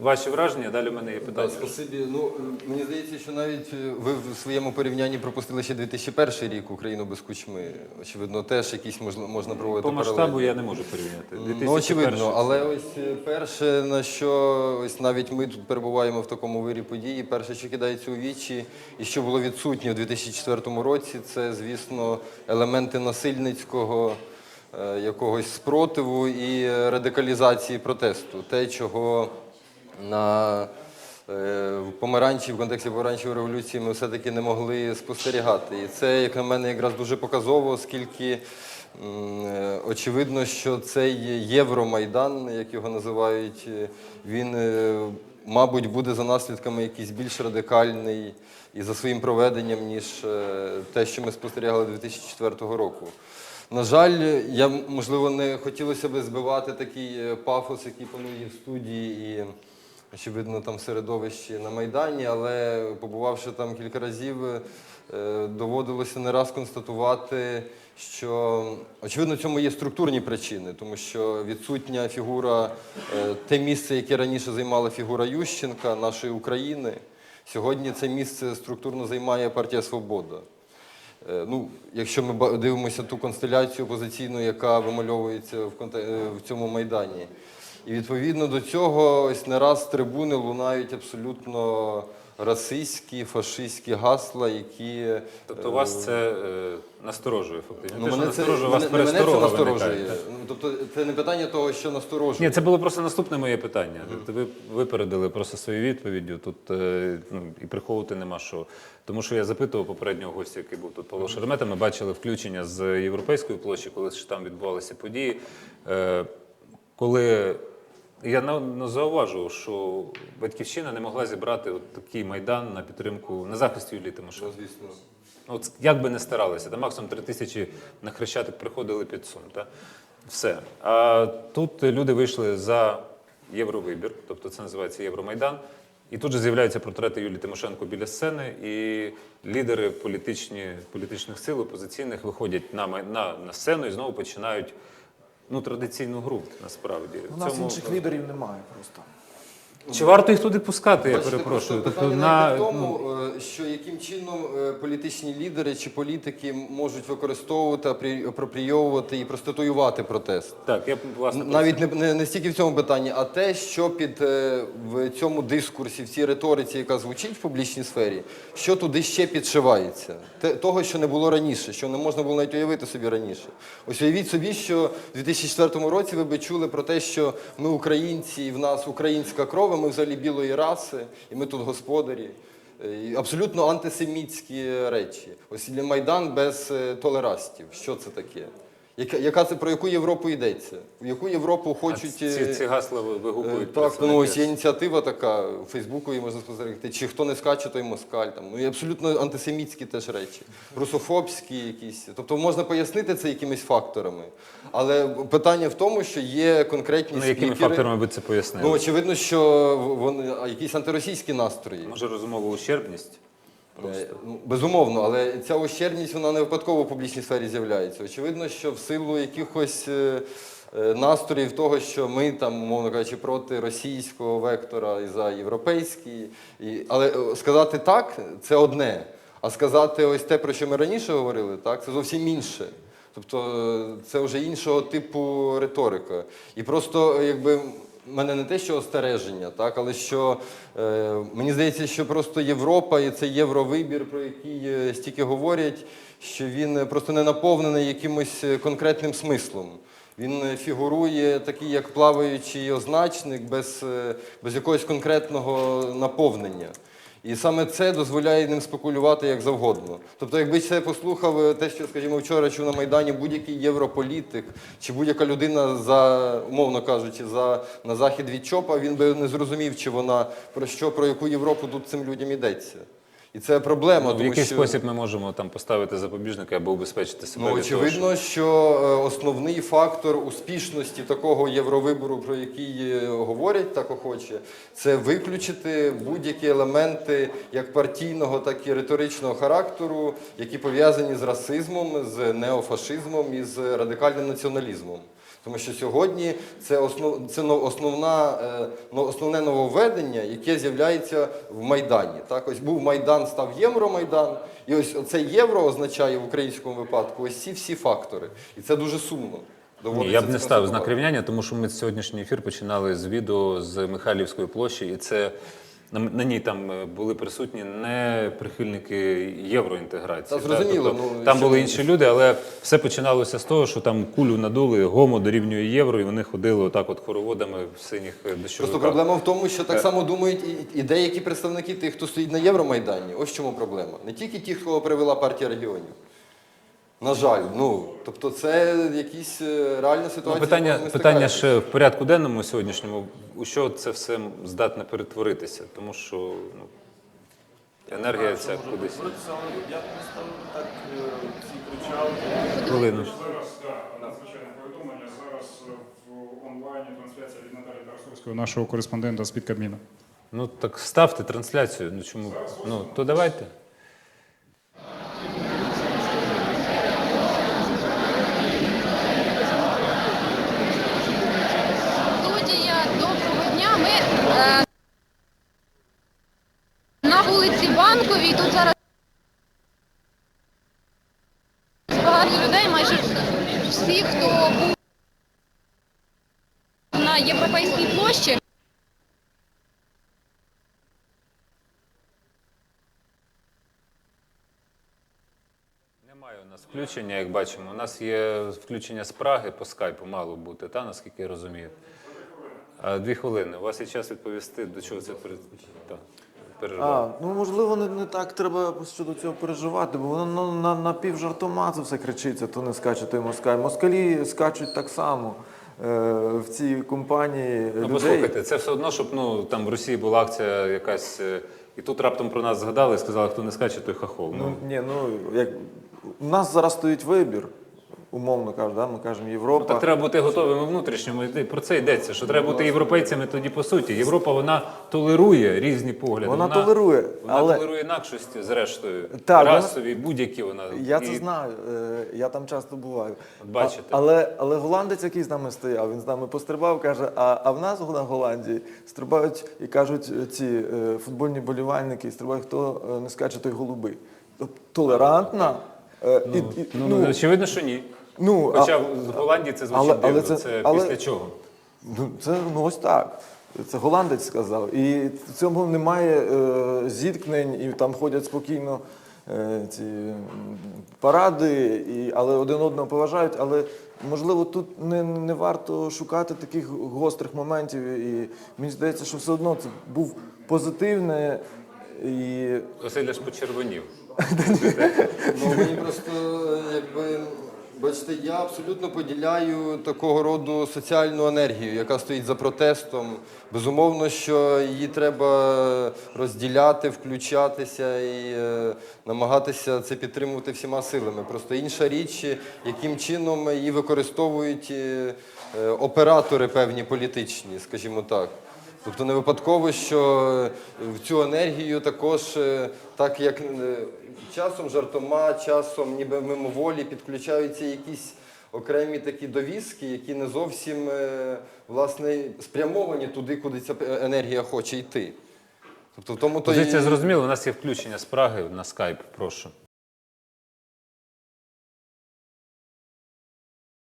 Ваші враження, далі в мене є Так, питання. спасибі. Ну мені здається, що навіть е, ви в своєму порівнянні пропустили ще 2001 рік Україну без кучми. Очевидно, теж якісь можна можна проводити По масштабу паралелі. я не можу порівняти. Ну, 2001 очевидно, але ось е, перше, на що ось навіть ми тут перебуваємо в такому вирі події, перше, що кидається у вічі, і що було відсутнє у 2004 році, це, звісно, елементи насильницького е, якогось спротиву і радикалізації протесту. Те, чого на е, помаранчі, в контексті помаранчевої революції ми все-таки не могли спостерігати. І це, як на мене, якраз дуже показово, оскільки е, очевидно, що цей Євромайдан, як його називають, е, він, мабуть, буде за наслідками якийсь більш радикальний і за своїм проведенням, ніж те, що ми спостерігали 2004 року. На жаль, я можливо не хотілося би збивати такий пафос, який панує в студії і очевидно там середовищі на Майдані, але побувавши там кілька разів, е, доводилося не раз констатувати, що очевидно в цьому є структурні причини, тому що відсутня фігура, е, те місце, яке раніше займала фігура Ющенка, нашої України. Сьогодні це місце структурно займає партія Свобода. Е, Ну, якщо ми дивимося ту констеляцію опозиційну, яка вимальовується в, цьому майдані. І відповідно до цього ось не раз з трибуни лунають абсолютно расистські, фашистські гасла, які. Тобто вас це е, насторожує фактично. Ну, Те, що мене це, насторожує, вас мене, мене це пересторога насторожує. виникає. Ну, тобто це не питання того, що насторожує. Ні, це було просто наступне моє питання. Тобто ви випередили просто свою відповіддю. Тут е, ну, і приховувати нема що. Тому що я запитував попереднього гостя, який був тут Павло Шеремета. Ми бачили включення з європейської площі, коли ж там відбувалися події. Е, коли я на- на- зауважував, що батьківщина не могла зібрати от такий майдан на підтримку на захист Юлії Тимошенко. Ну, звісно. От як би не старалися, там максимум три тисячі на хрещатик приходили під сум. Та? Все. А тут люди вийшли за євровибір, тобто це називається Євромайдан. І тут же з'являються портрети Юлії Тимошенко біля сцени, і лідери політичні, політичних сил, опозиційних виходять на, на, на сцену і знову починають ну, традиційну гру насправді. У нас цьому- інших лідерів немає просто. Чи варто їх туди пускати, я Бачите, перепрошую? просто Тобто, питання на, в ну, тому, е, що яким чином е, політичні лідери чи політики можуть використовувати, апрі- апропрійовувати і проституювати протест. так, я власне Навіть не, не, не стільки в цьому питанні, а те, що під е, в цьому дискурсі, в цій риториці, яка звучить в публічній сфері, що туди ще підшивається. Те, того, що не було раніше, що не можна було навіть уявити собі раніше. Ось уявіть собі, що в 2004 році ви би чули про те, що ми українці, і в нас українська кров, і ми взагалі білої раси, і ми тут господарі. Е, і Абсолютно антисемітські речі. Ось для Майдан без е, толерастів. Що це таке? Яка, яка це про яку Європу йдеться? В яку Європу хочуть ці, е, ці гасла ви- е, вигукують. так, ну ось є ініціатива така у Фейсбуку її можна спостерігати. Чи хто не скаче, той москаль. Там ну і абсолютно антисемітські теж речі, русофобські якісь. Тобто можна пояснити це якимись факторами. Але питання в тому, що є конкретні Ну, якими спікери. факторами ви це пояснили? Ну очевидно, що вони а якісь антиросійські настрої. Може розумова ущербність? Е, ну, Безумовно, але ця ущербність вона не випадково в публічній сфері з'являється. Очевидно, що в силу якихось е, е, настроїв того, що ми там, умовно кажучи, проти російського вектора і за європейський. І, але е, сказати так це одне. А сказати ось те, про що ми раніше говорили, так, це зовсім інше. Тобто це вже іншого типу риторика. І просто якби. Мене не те, що остереження, так, але що е, мені здається, що просто Європа і цей євровибір, про який е, стільки говорять, що він просто не наповнений якимось е, конкретним смислом. Він е, фігурує такий, як плаваючий означник, без, без якогось конкретного наповнення. І саме це дозволяє ним спекулювати як завгодно. Тобто, якби це послухав е, те, що, скажімо, вчора чув на Майдані будь-який європолітик чи будь-яка людина за, умовно кажучи, за на захід від ЧОПа, він би не зрозумів, чи вона про що, про яку Європу тут цим людям йдеться. І це проблема. Ну, в тому який що... спосіб ми можемо там поставити запобіжника або убезпечити себе? Ну, від того, очевидно, що е, основний фактор успішності такого євровибору, про який е, говорять так охоче, це виключити будь-які елементи як партійного, так і риторичного характеру, які пов'язані з расизмом, з неофашизмом і з радикальним націоналізмом. Тому що сьогодні це основ це основна е, но- основне нововведення, яке з'являється в Майдані. Так, ось був Майдан, став Євромайдан, і ось це євро означає в українському випадку ось ці всі фактори. І це дуже сумно. Ні, я б не ставив знак рівняння, тому що ми сьогоднішній ефір починали з відео з Михайлівської площі, і це на, на ній там е, були присутні не прихильники євроінтеграції. Та, зрозуміло, Тобто, ну, там були інші люди, але все починалося з того, що там кулю надули, гомо дорівнює євро, і вони ходили отак от хороводами в синіх е, дощовиках. Просто проблема в тому, що Е. так само думають і, і деякі представники тих, хто стоїть на Євромайдані. Ось чому проблема. Не тільки ті, кого привела партія регіонів. На жаль, ну тобто це якісь е, реальна ситуація. Ну, питання, питання ще в порядку денному сьогоднішньому, у що це все здатне перетворитися, тому що ну, енергія ця кудись. Я не ставив так е, ці кричалки. Хвилину. Зараз надзвичайне повідомлення. Зараз е, в онлайні трансляція від Наталі Тарасовської, нашого кореспондента з під Кабміну. Ну так ставте трансляцію. Ну чому? Ну то давайте. Студія, доброго дня. Ми е, на вулиці Банковій. Тут зараз багато людей, майже всі, хто був на європейській площі. Немає у нас включення, як бачимо. У нас є включення з Праги по скайпу, мало бути, та наскільки я розумію. А, Дві хвилини. У вас є час відповісти, до чого це пере... та, переживає. А, ну можливо, не, не так треба щодо цього переживати, бо воно ну, на, на півжартома це все кричиться, то не скаче, то й москаль. Москалі скачуть так само е, в цій компанії Ну, людей. послухайте, це все одно, щоб ну там в Росії була акція якась, е, і тут раптом про нас згадали і сказали, хто не скаче, той хахол. Ну, Ну, ні, ну як у нас зараз стоїть вибір, умовно кажуть, да? ми кажемо Європа. Так треба бути готовими внутрішньому. Про це йдеться, що треба бути європейцями тоді по суті. Європа вона толерує різні погляди. Вона толерує, вона але- толерує інакшості, зрештою. Так, вона- расові, будь-які вона. Я І це знаю, е, я там часто буваю. Бачите. А- але, але голландець, який з нами стояв, він з нами пострибав, каже: а, а в нас на Голландії стрибають і кажуть е, ці е, футбольні болівальники, стрибають, хто не скаче, той голуби. Тобто толерантна. е, і- і- Ну, очевидно, що ні. Ну, а- Хоча в Голландії це звучить але- але дивно. це- Це, але- після чого? Ну, це ну ось так. Це голландець сказав. І в цьому немає е, зіткнень, і там ходять спокійно е, ці паради, і, але один одного поважають. Але можливо тут не, не варто шукати таких гострих моментів. І мені здається, що все одно це був позитивне і Василь аж почервонів. Ну, мені просто, якби, бачите, я абсолютно поділяю такого роду соціальну енергію, яка стоїть за протестом. Безумовно, що її треба розділяти, включатися і е, намагатися це підтримувати всіма силами. Просто інша річ, яким чином її використовують е, оператори певні політичні, скажімо так. Тобто не випадково, що в цю енергію також, е, так як е, часом жартома, часом ніби мимоволі підключаються якісь окремі такі довіски, які не зовсім е, власне спрямовані туди, куди ця е, енергія хоче йти. Тобто в тому то Позиція і- зрозуміла, у нас є включення з Праги на скайп, прошу.